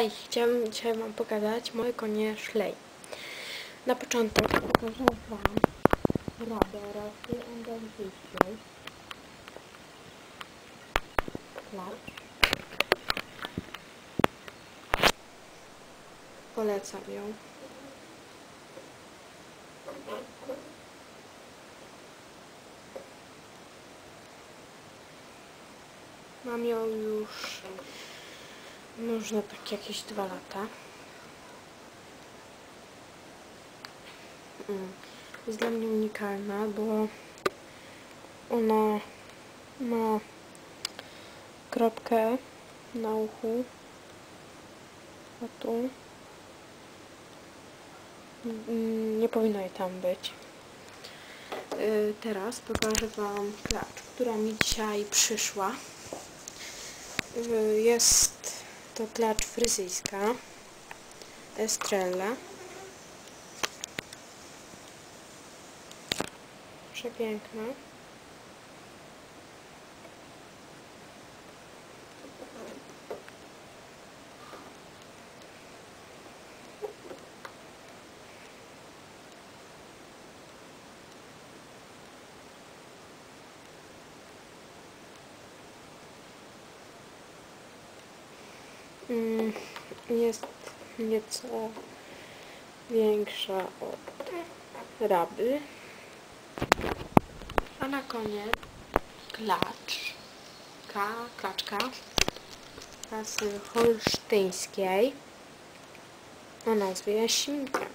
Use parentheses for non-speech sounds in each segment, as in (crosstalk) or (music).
Hej, chciałam dzisiaj Wam pokazać moje konie szlej. Na początek pokażę Wam radę Rosji Andaluzyjskiej. Klacz. Polecam ją. Mam ją już można tak jakieś dwa lata. Mm. Jest dla mnie unikalna, bo ona ma kropkę na uchu. A tu Mm, nie powinno jej tam być. Y, Teraz pokażę Wam klacz, która mi dzisiaj przyszła. Y, Jest to klacz fryzyjska Estrella. Przepiękna. Jest nieco większa od raby. A na koniec klacz. K, klaczka rasy holsztyńskiej o nazwie Śmika.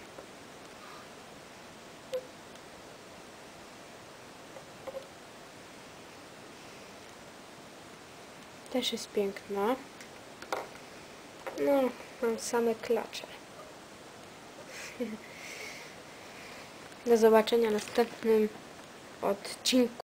Też jest piękna. No, mam same klacze. (laughs) Do zobaczenia w następnym odcinku.